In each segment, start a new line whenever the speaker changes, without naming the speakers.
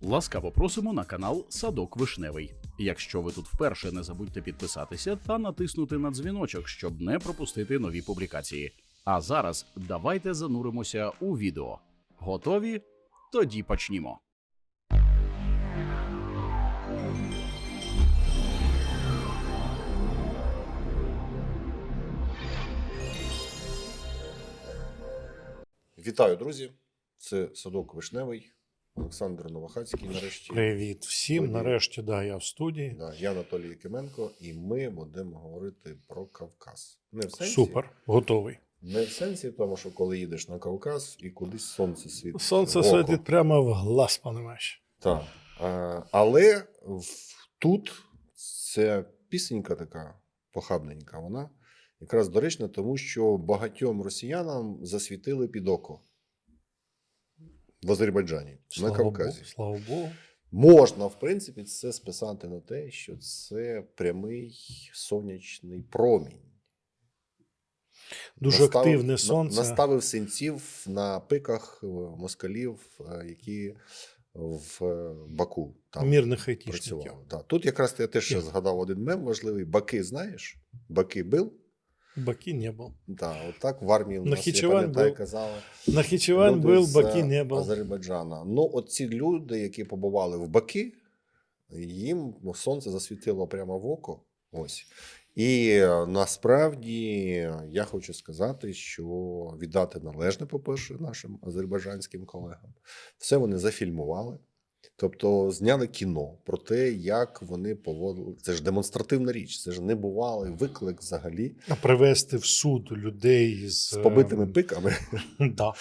Ласкаво просимо на канал Садок Вишневий. Якщо ви тут вперше, не забудьте підписатися та натиснути на дзвіночок, щоб не пропустити нові публікації. А зараз давайте зануримося у відео. Готові? Тоді почнімо.
Вітаю, друзі! Це садок Вишневий, Олександр Новохацький. Нарешті
Привіт всім.
Студії.
Нарешті да, я в студії.
да, я Анатолій Якименко, і ми будемо говорити про Кавказ. Не в сенсі,
Супер, готовий.
Не в сенсі, тому що коли їдеш на Кавказ і кудись сонце світить.
Сонце світить прямо в глаз, понімаєш.
Так. А, але тут ця пісенька така похабненька, вона якраз доречна, тому що багатьом росіянам засвітили під око в Азербайджані, на Кавказі.
Богу, слава Богу.
Можна, в принципі, це списати на те, що це прямий сонячний промінь.
Дуже
Наставив-
активне сонце.
Наставив синців на пиках е, москалів, е, які в е, Баку там
Мірних
працювали. Да. Тут якраз я теж ще згадав один мем важливий. Баки, знаєш? Баки бил.
Баки не був.
Да, отак в армії у нас, я пам'ятаю, казали.
Нахичевань
люди
був,
з,
Баки
е,
не був.
Азербайджана. Ну, от ці люди, які побували в Баки, їм сонце засвітило прямо в око. Ось. І е, насправді я хочу сказати, що віддати належне, по-перше, нашим азербайджанським колегам. Все вони зафільмували. Тобто зняли кіно про те, як вони поводили. Це ж демонстративна річ, це ж небувалий виклик взагалі
А привезти в суд людей з,
з побитими
ем,
пиками.
Да.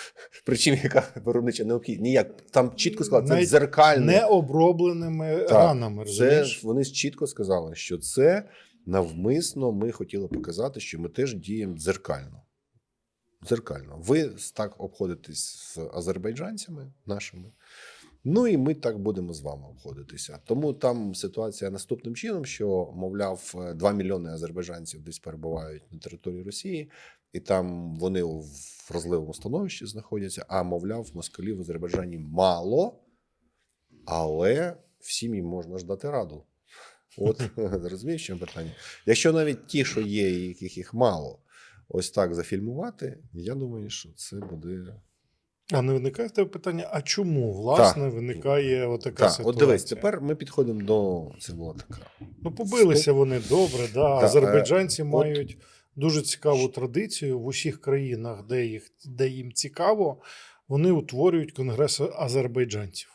Причому яка виробнича необхідність? Ніяк там чітко сказали, це дзеркальне.
необробленими
Так,
ранами,
Це ж вони чітко сказали, що це навмисно ми хотіли показати, що ми теж діємо дзеркально. Дзеркально. Ви так обходитесь з азербайджанцями нашими. Ну і ми так будемо з вами обходитися. Тому там ситуація наступним чином: що, мовляв, 2 мільйони азербайджанців десь перебувають на території Росії, і там вони в вразливому становищі знаходяться. А мовляв, москалів в Азербайджані мало, але всім їм можна ж дати раду. От розумієш, чому питання? Якщо навіть ті, що є, яких їх мало, ось так зафільмувати, я думаю, що це буде.
А не виникає в тебе питання, а чому власне виникає отака
Так,
ситуація?
от дивись, тепер ми підходимо до була така.
Ну, побилися вони добре. Да.
Та,
Азербайджанці
е, от-
мають дуже цікаву традицію в усіх країнах, де, їх, де їм цікаво, вони утворюють конгрес азербайджанців.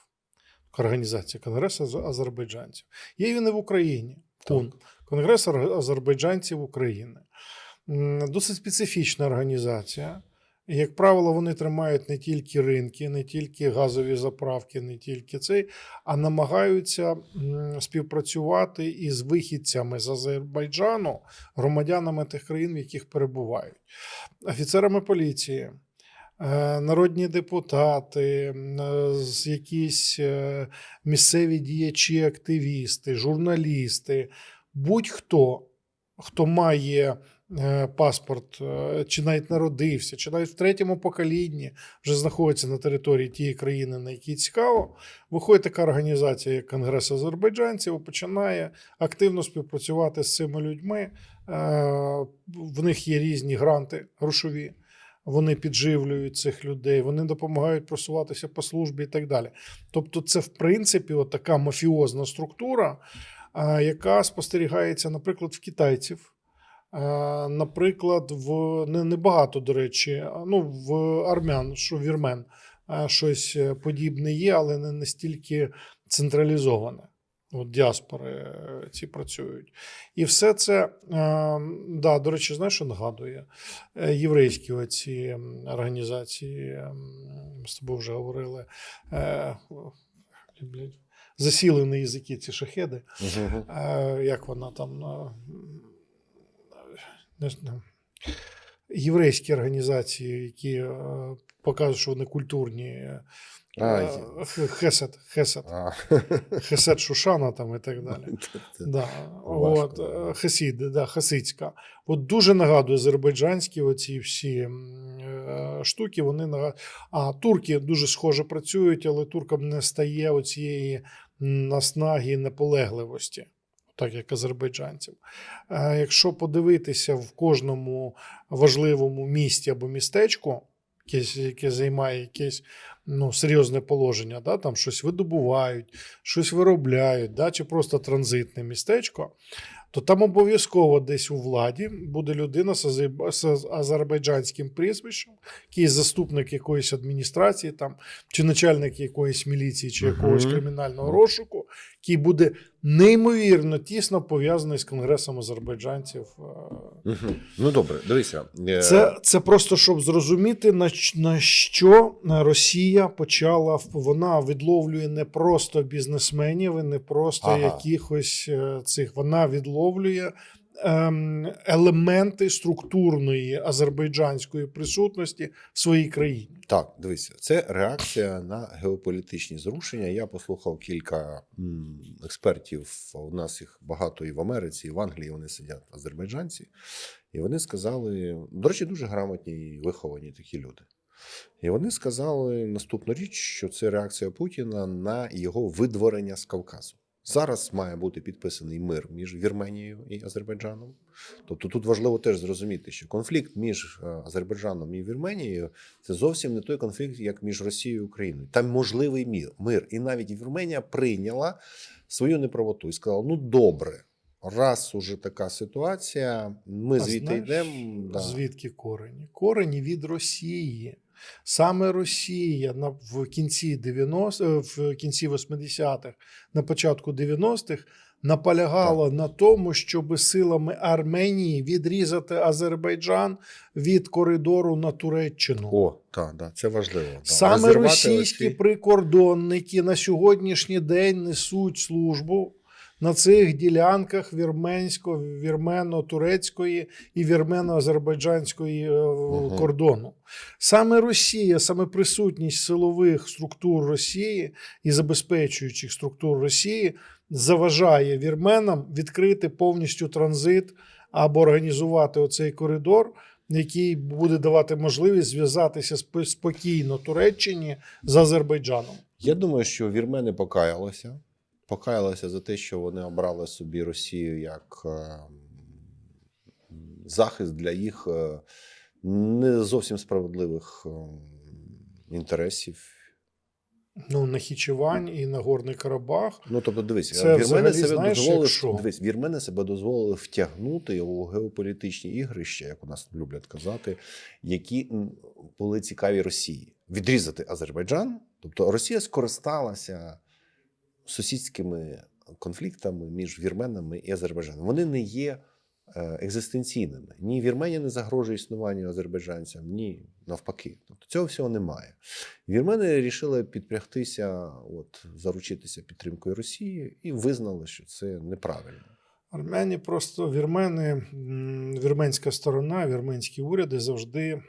Організація Конгресу азербайджанців. Є він і в Україні. КУН. Конгрес азербайджанців України. Досить специфічна організація. Як правило, вони тримають не тільки ринки, не тільки газові заправки, не тільки цей, а намагаються співпрацювати із вихідцями з Азербайджану, громадянами тих країн, в яких перебувають, офіцерами поліції, е, народні депутати, е, якісь е, місцеві діячі, активісти, журналісти, будь-хто, хто має паспорт, е, чи навіть народився, чи навіть в третьому поколінні вже знаходиться на території тієї країни, на якій цікаво, виходить така організація, як Конгрес азербайджанців, починає активно співпрацювати з цими людьми. Е, В них є різні гранти грошові. Вони підживлюють цих людей, вони допомагають просуватися по службі і так далі. Тобто, це в принципі от така мафіозна структура, е, яка спостерігається, наприклад, в китайців. Е, Наприклад, в не, не багато, до речі, ну, в армян, що вірмен, е, щось е, подібне є, але не настільки централізоване. От діаспори ці працюють. І все це, да, до речі, знаєш, що нагадує? Єврейські оці організації, ми з тобою вже говорили, засіли на язики ці шахеди. Як вона там. Єврейські організації, які е, показують, що вони культурні. е,
А,
Х- Хесед, Хесед,
А,
Хесед Шушана там і так далі. Да, от, е, да, хасидська. От дуже нагадує азербайджанські оці всі е, штуки. Вони нага- А турки дуже схоже працюють, але туркам не стає оцієї наснаги і наполегливості, так як азербайджанцям. Е, Якщо подивитися в кожному важливому місті або містечку, яке займає якесь ну, серйозне положення, да, там щось видобувають, щось виробляють, да, чи просто транзитне містечко, то там обов'язково десь у владі буде людина з азербайджанським прізвищем, якийсь заступник якоїсь адміністрації, там, чи начальник якоїсь міліції, чи якогось кримінального розшуку, який буде неймовірно тісно пов'язаний з Конгресом азербайджанців. е,
Ну добре, дивися. е,
це, це просто щоб зрозуміти, на, на що Росія почала вона відловлює не просто бізнесменів, і не просто
Ага.
якихось е, цих. Вона відловлює елементи структурної азербайджанської присутності в своїй країні.
Так, дивися, це реакція на геополітичні зрушення. Я послухав кілька експертів. У нас їх багато і в Америці, і в Англії вони сидять, азербайджанці. І вони сказали: до речі, дуже грамотні і виховані такі люди. І вони сказали наступну річ, що це реакція Путіна на його видворення з Кавказу. Зараз має бути підписаний мир між Вірменією і Азербайджаном. Тобто тут важливо теж зрозуміти, що конфлікт між е, Азербайджаном і Вірменією це зовсім не той конфлікт, як між Росією і Україною. Там можливий мір. мир. І навіть Вірменія прийняла свою неправоту і сказала: ну добре, раз уже така ситуація, ми
А
звідти
знаєш,
йдемо. Да.
Звідки корені? Корені від Росії. Саме Росія на, в кінці 90 е, в кінці 80-х, на початку 90-х наполягала на тому, щоб силами Арменії відрізати Азербайджан від коридору на Туреччину.
О, так, да, це важливо. да.
Саме
Розірвати
російські
оці-
прикордонники на сьогоднішній день несуть службу на цих ділянках вірменсько, вірмено-турецької і вірмено-азербайджанської
Мгм.
кордону. Саме Росія, саме присутність силових структур Росії і забезпечуючих структур Росії заважає вірменам відкрити повністю транзит або організувати оцей коридор який буде давати можливість зв'язатися спо- спокійно Туреччині з Азербайджаном.
Я думаю, що вірмени покаялися. Покаялися за те, що вони обрали собі Росію як е, захист для їх е, не зовсім справедливих е, інтересів.
Ну, Нахічевань і Нагорний Карабах.
Ну тобто, дивись,
Це
вірмени
взагалі,
себе
знаєш,
дозволили
якщо-
дивись, вірмени себе дозволили втягнути у геополітичні ігрища, як у нас люблять казати, які були цікаві Росії. Відрізати Азербайджан, тобто Росія скористалася сусідськими конфліктами між вірменами і Азербайджаном. Вони не є е, екзистенційними. Ні Вірменія не загрожує існуванню азербайджанцям, ні навпаки. Тобто цього всього немає. Вірмени вирішили підпрягтися, от заручитися підтримкою Росії і визнали, що це неправильно.
Армяні просто вірмени, вірменська сторона, вірменські уряди завжди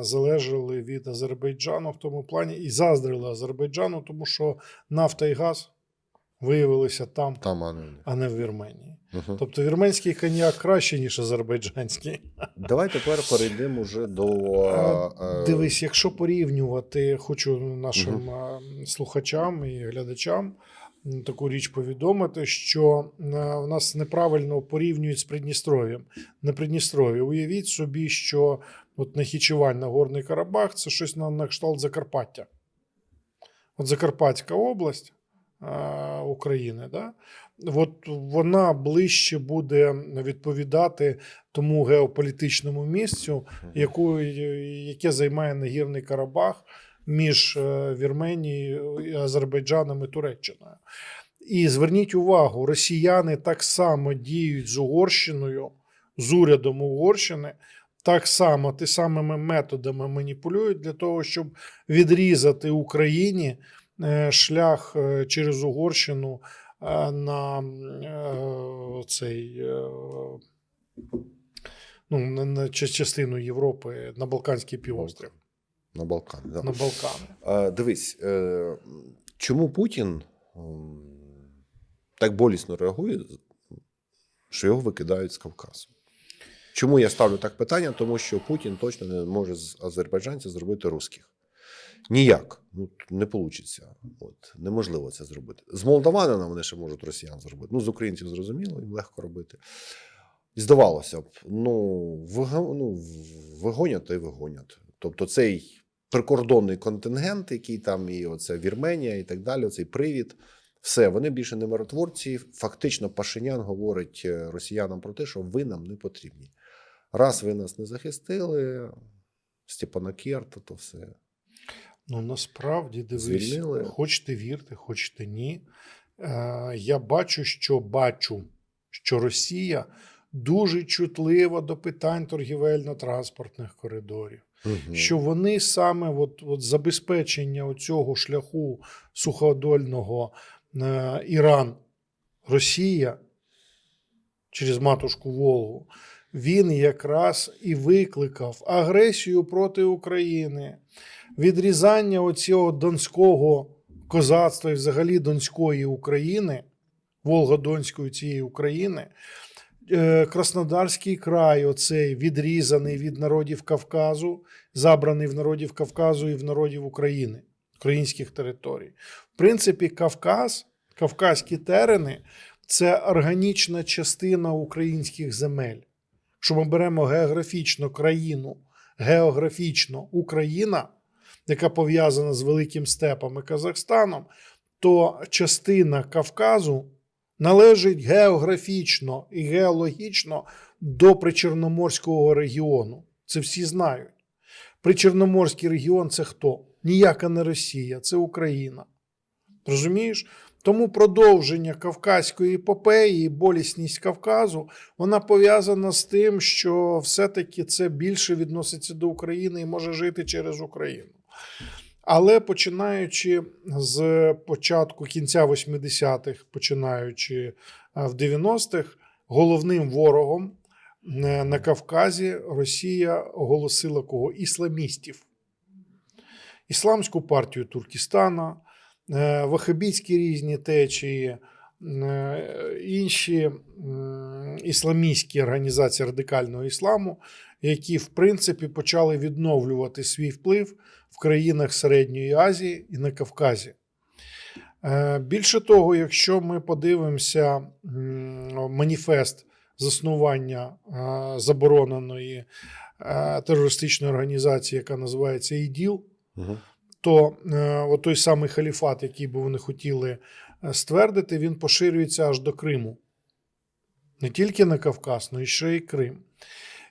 залежали від Азербайджану в тому плані і заздрили Азербайджану, тому що нафта і газ виявилися там,
Там а не
а не в Вірменії.
угу.
Тобто вірменський коньяк краще, ніж азербайджанський.
Давай тепер перейдемо вже до
Е,
е,
Дивись, якщо порівнювати, хочу нашим е, слухачам і глядачам таку річ повідомити, що е, в нас неправильно порівнюють з Придністров'ям. На Придністров'я. Уявіть собі, що от Нахічевань на Горний Карабах це щось на, на кшталт Закарпаття. От Закарпатська область України, да? От вона ближче буде відповідати тому геополітичному місцю, яку, яке займає нагірний Карабах між е, Вірменією, Азербайджаном і Туреччиною. І зверніть увагу, росіяни так само діють з Угорщиною, з урядом Угорщини, так само ті самими методами маніпулюють для того, щоб відрізати Україні е, шлях е, через Угорщину е, на е, цей. е, ну, на, на ча- частину Європи на Балканський півострів,
На Балкан. Да.
на Балкани.
А, дивись, е, чому Путін так болісно реагує, що його викидають з Кавказу? Чому я ставлю так питання? Тому що Путін точно не може з азербайджанців зробити русських. Ніяк. Ну, не вийде. От, неможливо це зробити. З молдаванина вони ще можуть росіян зробити. Ну, з українців зрозуміло, їм легко робити. І здавалося б, ну, ну, вигонять та й вигонять. Тобто цей прикордонний контингент, який там і оце Вірменія і так далі, цей привід. Все, вони більше не миротворці. Фактично, Пашинян говорить е, росіянам про те, що ви нам не потрібні. Раз ви нас не захистили, Степана Керта, то все.
Ну насправді дивись,
Звільнили.
хочете вірте, хочете ні. Е, я бачу, що бачу, що Росія дуже чутлива до питань торгівельно-транспортних коридорів.
Мгм.
Що вони саме от, от забезпечення цього шляху суходольного е, Іран, Росія через матушку Волгу, він якраз і викликав агресію проти України, відрізання оцього донського козацтва і взагалі Донської України, Волгодонської цієї України. Е, Краснодарський край, оцей відрізаний від народів Кавказу, забраний в народів Кавказу і в народів України, українських територій. В принципі, Кавказ, кавказькі терени це органічна частина українських земель. Якщо ми беремо географічно країну, географічно Україна, яка пов'язана з Великим Степом і Казахстаном, то частина Кавказу належить географічно і геологічно до Причорноморського регіону. Це всі знають. Причорноморський регіон це хто? Ніяка не Росія, це Україна. Розумієш? Тому продовження Кавказької епопеї болісність Кавказу вона пов'язана з тим, що все-таки це більше відноситься до України і може жити через Україну. Але починаючи з початку кінця 80-х, починаючи е, в 90-х, головним ворогом е, на Кавказі Росія оголосила кого? Ісламістів. Ісламську партію Туркестана, е, вахабітські різні течії, е, інші ісламістські організації радикального ісламу, які в принципі почали відновлювати свій вплив в країнах Середньої Азії і на Кавказі. Е, Більше того, якщо ми подивимося маніфест заснування е, забороненої е, терористичної організації, яка називається ІДІЛ,
Мгм.
То е, той самий халіфат, який би вони хотіли е, ствердити, він поширюється аж до Криму. Не тільки на Кавказ, але ще й Крим.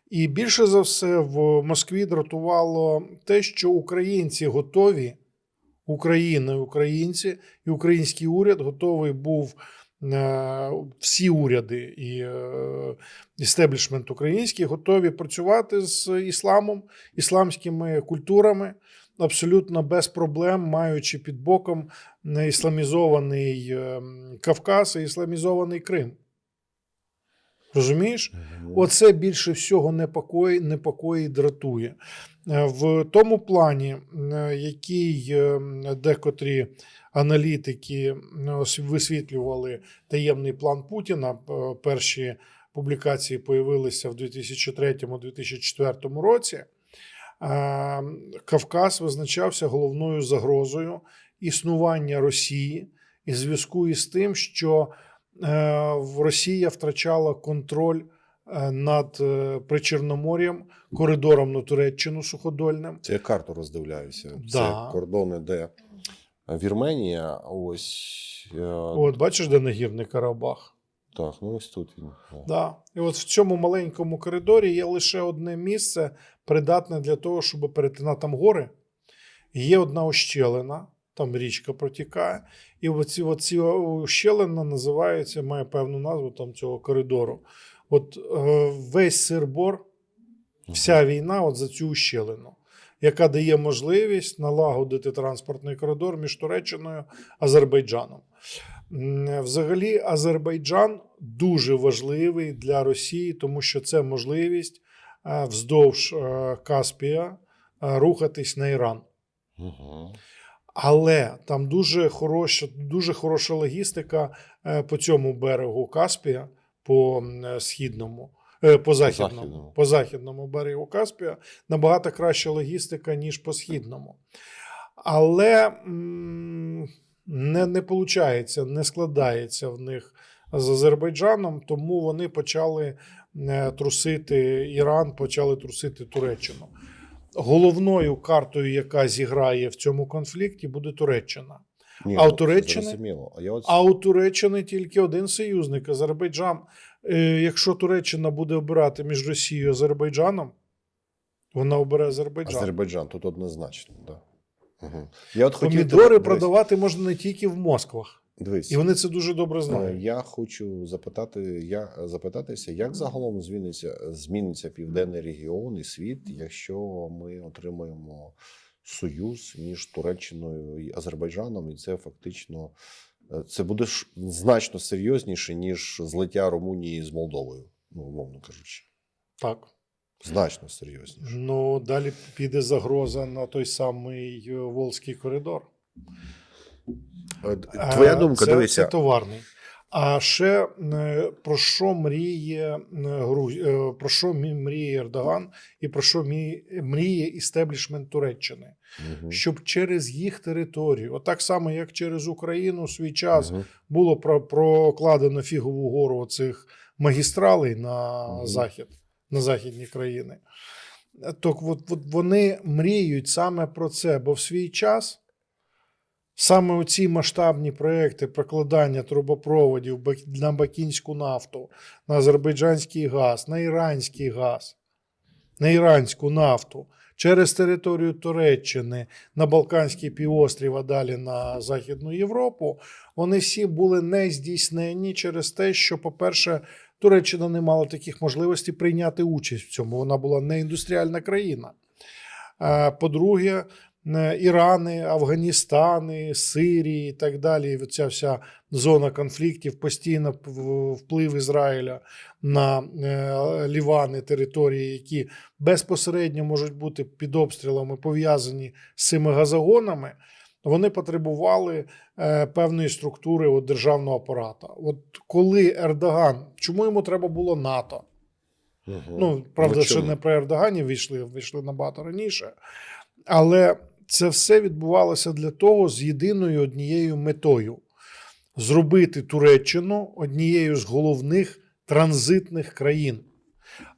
І більше за все в Москві дратувало те, що українці готові, Україна українці, і український уряд готовий був. е, Всі уряди і істеблішмент український готові працювати з ісламом, ісламськими культурами, абсолютно без проблем, маючи під боком ісламізований е, Кавказ і ісламізований Крим. Розумієш? Оце більше всього непокої, непокої дратує. Е, В тому плані, е, який декотрі аналітики висвітлювали таємний план Путіна, перші публікації появилися в 2003-2004 році. Е, Кавказ визначався головною загрозою існування Росії і зв'язку із тим, що е, Росія втрачала контроль е, над е, Причорномор'ям, коридором на Туреччину суходольним.
Це я карту роздивляюся.
Да.
Це кордони, де Вірменія, ось.
От бачиш, де нагірний Карабах.
Так, ну ось тут він. да.
І от в цьому маленькому коридорі є лише одне місце, придатне для того, щоб перетинати там гори. Є одна ущелина, там річка протікає. І оці, оці ущелина називається, має певну назву там цього коридору. От е, весь сирбор, вся війна от за цю ущелину, яка дає можливість налагодити транспортний коридор між Туреччиною Азербайджаном. Взагалі, Азербайджан дуже важливий для Росії, тому що це можливість е, вздовж е, Каспія е, рухатись на Іран.
Угу.
Але там дуже хороша, дуже хороша логістика по цьому берегу Каспія, по східному, по західному,
західному.
по західному берегу Каспія набагато краща логістика, ніж по східному. Але м, не, не виходить, не складається в них з Азербайджаном, тому вони почали е, трусити Іран, почали трусити Туреччину. Головною картою, яка зіграє в цьому конфлікті, буде Туреччина.
Ні,
А у
ну,
Туреччини?
Я от...
А у Туреччини тільки один союзник Азербайджан. Е, Якщо Туреччина буде обирати між Росією і Азербайджаном, вона обере Азербайджан.
Азербайджан тут однозначно, да. Угу. Я от хотів
Помідори
тебе-
продавати можна не тільки в Москвах,
Дивись,
і вони це дуже добре
Е,
знають.
Я хочу запитати, я запитатися, як загалом зміниться, зміниться південний регіон і світ, якщо ми отримаємо союз між Туреччиною і Азербайджаном, і це фактично е, це буде значно серйозніше, ніж злиття Румунії з Молдовою, ну умовно кажучи.
Так.
Значно серйозніше.
Ну, далі піде загроза на той самий е, Волзький коридор.
Е, Твоя
Е,
думка,
це,
дивися,
Це товарний. А ще про що мріє про що мріє Ердоган і про що мріє істеблішмент Туреччини?
Мгм.
Щоб через їх територію, отак само, як через Україну, в свій час
Мгм.
було прокладено фігову гору цих магістралей на
Мгм.
захід, на західні країни. Так от, от вони мріють саме про це, бо в свій час саме оці масштабні проекти прокладання трубопроводів на бакінську нафту, на азербайджанський газ, на іранський газ, на іранську нафту через територію Туреччини на Балканський півострів, а далі на Західну Європу, вони всі були не здійснені через те, що, по-перше, Туреччина не мала таких можливостей прийняти участь в цьому. Вона була не індустріальна країна. Е, По-друге, е, Ірани, Афганістани, Сирії і так далі. Ця вся зона конфліктів, постійно вплив Ізраїля на е, Лівани, території, які безпосередньо можуть бути під обстрілами пов'язані з цими газогонами. Вони потребували е, певної структури от, державного апарата. От коли Ердоган, чому йому треба було НАТО?
Мгм.
Ну, правда, що не при Ердогані війшли, вийшли набагато раніше. Але це все відбувалося для того з єдиною однією метою зробити Туреччину однією з головних транзитних країн.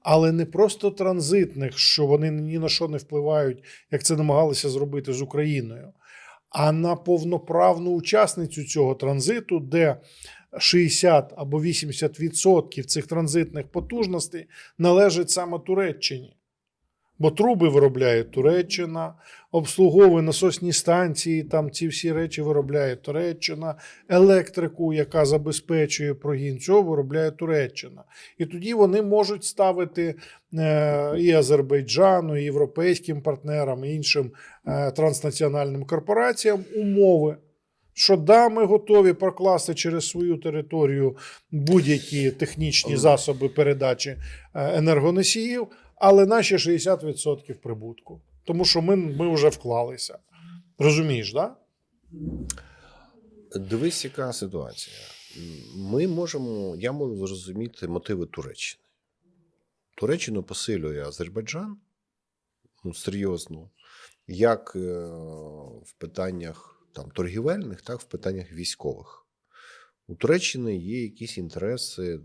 Але не просто транзитних, що вони ні на що не впливають, як це намагалися зробити з Україною, а на повноправну учасницю цього транзиту, де 60 або 80% цих транзитних потужностей належить саме Туреччині. Бо труби виробляє Туреччина, обслуговує насосні станції, там ці всі речі виробляє Туреччина, електрику, яка забезпечує прогін, цього виробляє Туреччина. І тоді вони можуть ставити е, і Азербайджану, і європейським партнерам, і іншим е, транснаціональним корпораціям умови. Що да, ми готові прокласти через свою територію будь-які технічні засоби передачі е, енергоносіїв, але наші 60% прибутку. Тому що ми, ми вже вклалися. Розумієш, да?
Дивись, яка ситуація. Ми можемо, я можу зрозуміти мотиви Туреччини. Туреччину посилює Азербайджан ну, серйозно, як е, в питаннях там, торгівельних, так і в питаннях військових. У Туреччини є якісь інтереси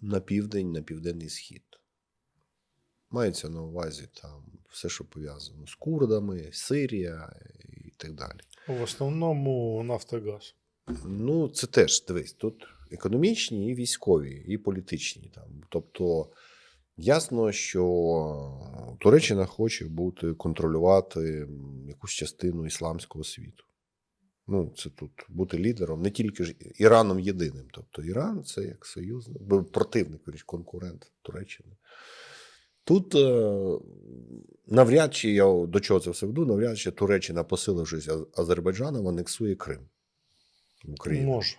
на південь, на південний схід. Мається на увазі там все, що пов'язано з курдами, Сирія і так далі.
В основному Нафтогаз.
Ну, це теж дивись, тут економічні, і військові, і політичні. Там. Тобто, ясно, що Туреччина хоче бути контролювати якусь частину ісламського світу. Ну, це тут бути лідером, не тільки ж Іраном єдиним. Тобто Іран це як союзник, противник, конкурент Туреччини. Тут е, навряд чи я до чого це все веду, навряд чи Туреччина, посилившись Азербайджаном, анексує Крим в.
Може.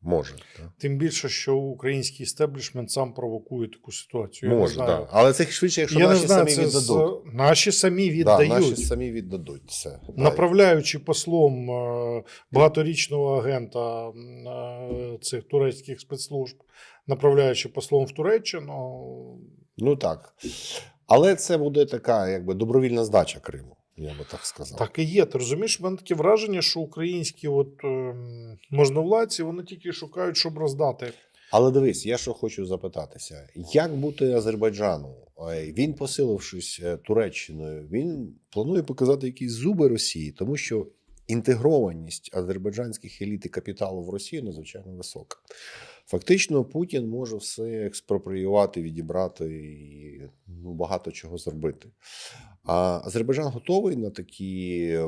Може. Так.
Тим більше, що український істеблішмент сам провокує таку ситуацію. Я
Може,
не знаю.
так. Але це швидше, якщо
Я не
наші
знаю,
самі
це з...
віддадуть.
наші самі
Да,
віддають.
наші самі віддадуть це.
Направляючи послом е, багаторічного агента е, цих турецьких спецслужб, направляючи послом в Туреччину.
Ну так. Але це буде така, якби добровільна здача Криму, я би так сказав.
Так і є. Ти розумієш, в мене таке враження, що українські от, е, можновладці вони тільки шукають, щоб роздати.
Але дивись, я що хочу запитатися: як бути Азербайджану? Він, посилившись е, Туреччиною, він планує показати якісь зуби Росії, тому що інтегрованість азербайджанських еліт і капіталу в Росію надзвичайно висока. Фактично, Путін може все експропріювати, відібрати і ну, багато чого зробити. А Азербайджан готовий на такі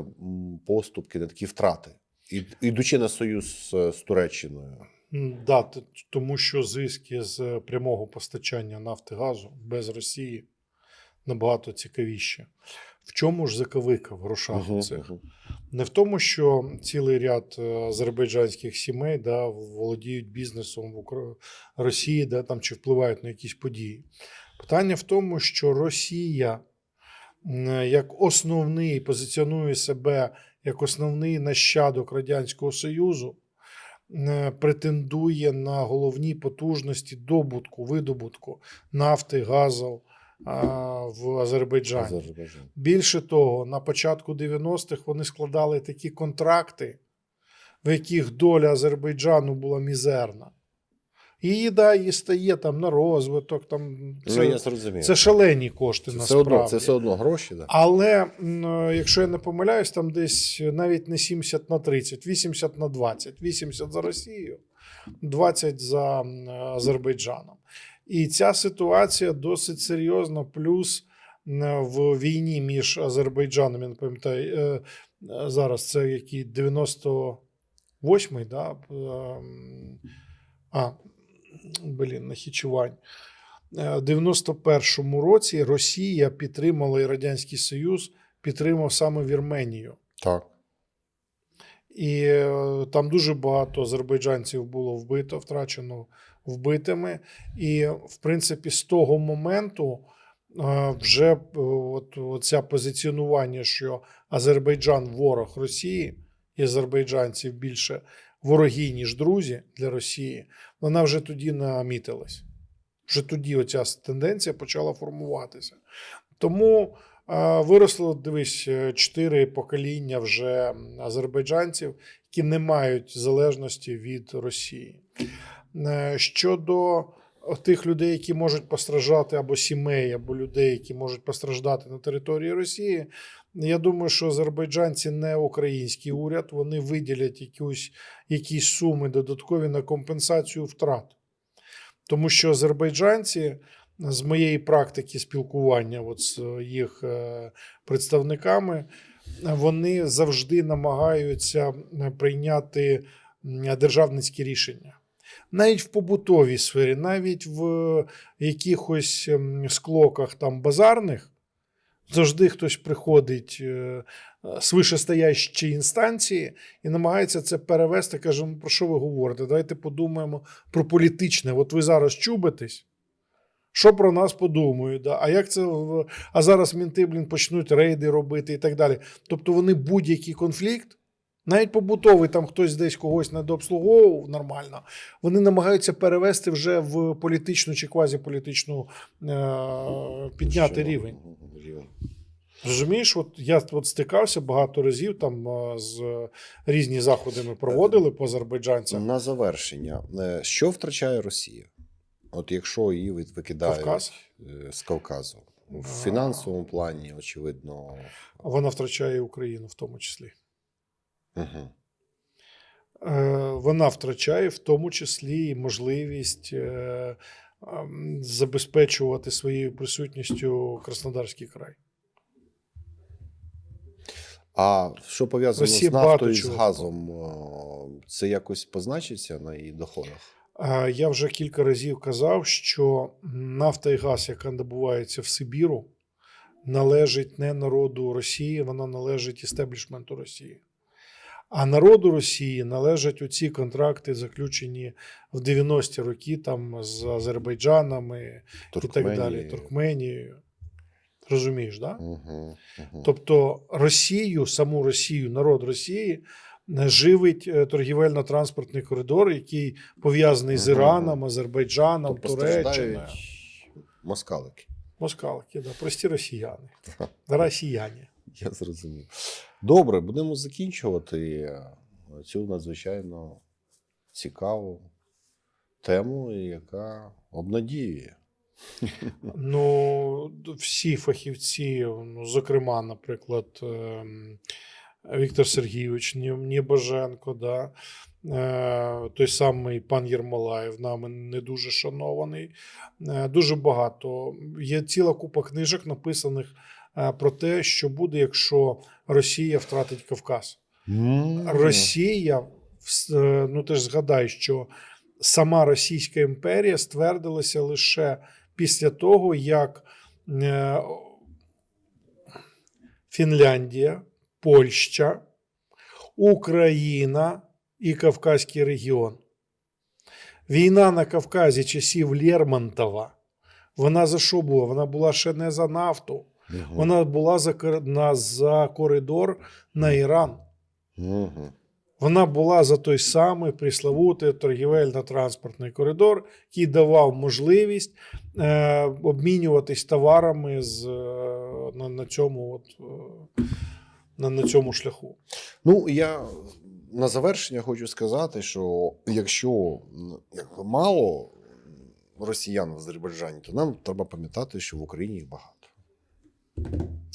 поступки, на такі втрати, ідучи на союз з, Туреччиною.
Да, тому що зиски з прямого постачання нафти газу без Росії набагато цікавіше. В чому ж заковика в грошах
Мгм,
цих?
мгм.
Не в тому, що цілий ряд е, азербайджанських сімей да, володіють бізнесом в Росії, да, там, чи впливають на якісь події. Питання в тому, що Росія як основний позиціонує себе як основний нащадок Радянського Союзу, претендує на головні потужності добутку, видобутку нафти, газу в Азербайджані.
Азербайджан.
Більше того, на початку 90-х вони складали такі контракти, в яких доля Азербайджану була мізерна. І да, і стає там на розвиток. Там,
ну,
це,
я зрозумів.
це шалені кошти
Це
насправді.
одно, це все одно гроші, да?
Але якщо я не помиляюсь, там десь навіть не 70 на 30, 80 на 20. 80 за Росією, 20 за Азербайджаном. І ця ситуація досить серйозна. Плюс в війні між Азербайджаном, я не пам'ятаю, е, е, зараз це який 98-й, да? ем, а, блін, Нахічувань. Е, В 91-му році Росія підтримала і Радянський Союз підтримав саме Вірменію.
Так.
І е, там дуже багато азербайджанців було вбито, втрачено вбитими. І, в принципі, з того моменту е, вже е, от, оця позиціонування, що Азербайджан ворог Росії, і азербайджанців більше вороги, ніж друзі для Росії, вона вже тоді намітилась. Вже тоді оця тенденція почала формуватися. Тому е, виросло, дивись, чотири покоління вже азербайджанців, які не мають залежності від Росії. Е, Щодо тих людей, які можуть постраждати, або сімей, або людей, які можуть постраждати на території Росії, я думаю, що азербайджанці не український уряд, вони виділять якусь, якісь суми додаткові на компенсацію втрат. Тому що азербайджанці з моєї практики спілкування от з їх е, представниками, вони завжди намагаються е, прийняти державницькі рішення. Навіть в побутовій сфері, навіть в якихось ем, склоках там базарних, завжди хтось приходить е, з вищестоящої інстанції і намагається це перевести. Каже, ну про що ви говорите? Давайте подумаємо про політичне. От ви зараз чубитесь. Що про нас подумають? Да? А як це а зараз мінти, блін, почнуть рейди робити і так далі. Тобто вони будь-який конфлікт, навіть побутовий, там хтось десь когось недообслуговував нормально, вони намагаються перевести вже в політичну чи квазіполітичну е- підняти рівень. Розумієш, от я от стикався багато разів там е, з різні заходи ми проводили по азербайджанцям.
На завершення, Е, що втрачає Росія? От якщо її викидають
Кавказ?
е, з Кавказу. В фінансовому плані, очевидно.
Вона втрачає Україну в тому числі.
Угу.
Вона втрачає в тому числі і можливість е, ем, забезпечувати своєю присутністю Краснодарський край.
А що пов'язано з нафтою і з газом, це якось позначиться на її доходах?
Е, Я вже кілька разів казав, що нафта і газ, яка добувається в Сибіру, належить не народу Росії, вона належить істеблішменту Росії. А народу Росії належать оці контракти, заключені в 90-ті роки там з Азербайджанами і так далі, Туркменією. Розумієш, так? Да?
Угу, угу.
Тобто Росію, саму Росію, народ Росії е, живить е, торгівельно-транспортний коридор, який пов'язаний з Іраном, Азербайджаном,
тобто
Туреччиною.
страждають москалики.
Да, прості росіяни. Росіяни.
Я зрозумів. Добре, будемо закінчувати е, цю надзвичайно цікаву тему, яка обнадіює.
Ну, всі фахівці, ну, зокрема, наприклад, ем, Віктор Сергійович Нєбоженко, да, е, той самий пан Єрмолаєв, нами не дуже шанований. Е, Дуже багато. Є ціла купа книжок, написаних про те, що буде, якщо Росія втратить Кавказ. Росія, е, ну ти ж згадай, що сама Російська імперія ствердилася лише після того, як е, Фінляндія, Польща, Україна і Кавказький регіон. Війна на Кавказі часів Лермонтова. Вона за що була? Вона була ще не за нафту.
Мгм.
Вона була за, на, за коридор на Іран.
Мгм.
Вона була за той самий приславутий торгівельно-транспортний коридор, який давав можливість е, обмінюватись товарами з, е, на, на, цьому от, е, на, на цьому шляху.
Ну, я на завершення хочу сказати, що якщо мало росіян в Азербайджані, то нам треба пам'ятати, що в Україні їх багато.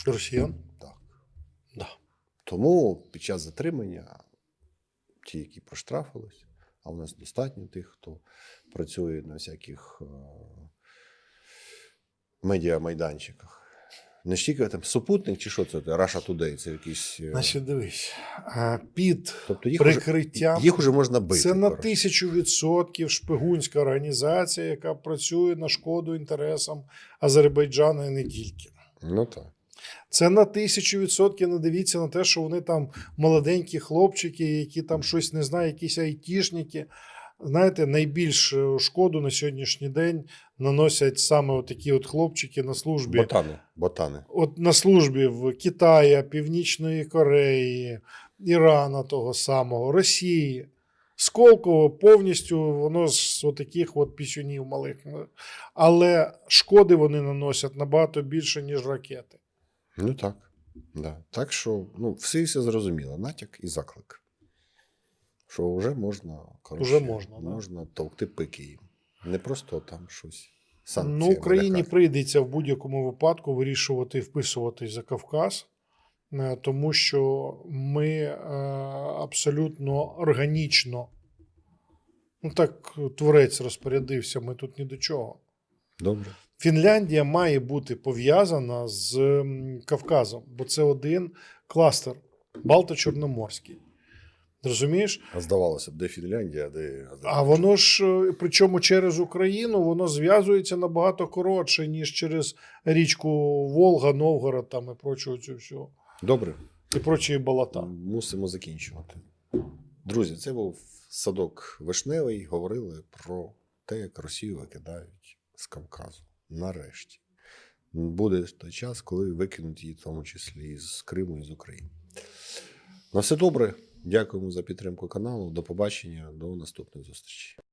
Росіян?
Так.
Да.
Тому під час затримання ті, які проштрафились, а у нас достатньо тих, хто працює на всяких е, медіамайданчиках. Не ж тільки там супутник чи що це? Russia Today, це якісь. е,
Значить, дивись, е, під
тобто їх уже,
прикриттям.
їх уже можна бити.
Це на тисячу відсотків шпигунська організація, яка працює на шкоду інтересам Азербайджану і не тільки.
Ну так.
Це на тисячу відсотків не дивіться на те, що вони там молоденькі хлопчики, які там щось не знаю, якісь айтішники. Знаєте, найбільш е, шкоду на сьогоднішній день наносять саме такі от хлопчики на службі.
Ботани. Ботани.
От на службі в Китаї, Північної Кореї, Ірана того самого, Росії. Сколково повністю воно з таких от пісюнів малих. Але шкоди вони наносять набагато більше, ніж ракети.
Ну так. Да. Так що ну, все все зрозуміло. Натяк і заклик. Що вже можна, коротше,
Уже можна, да.
товкти пики їм. Не просто там щось.
Ну, Україні прийдеться в будь-якому випадку вирішувати вписуватись за Кавказ, тому що ми е, абсолютно органічно. Ну так творець розпорядився, ми тут ні до чого.
Добре.
Фінляндія має бути пов'язана з Кавказом, бо це один кластер Балто-Чорноморський. Розумієш?
А здавалося б, де Фінляндія, а де
А воно ж, е, причому через Україну, воно зв'язується набагато коротше, ніж через річку Волга, Новгород там і прочого цю всю.
Добре.
І прочі болота.
Мусимо закінчувати. Друзі, це був садок вишневий. Говорили про те, як Росію викидають з Кавказу. Нарешті. Буде той час, коли викинуть її, в тому числі з Криму, і з України. На все добре. Дякуємо за підтримку каналу. До побачення, до наступних зустрічей.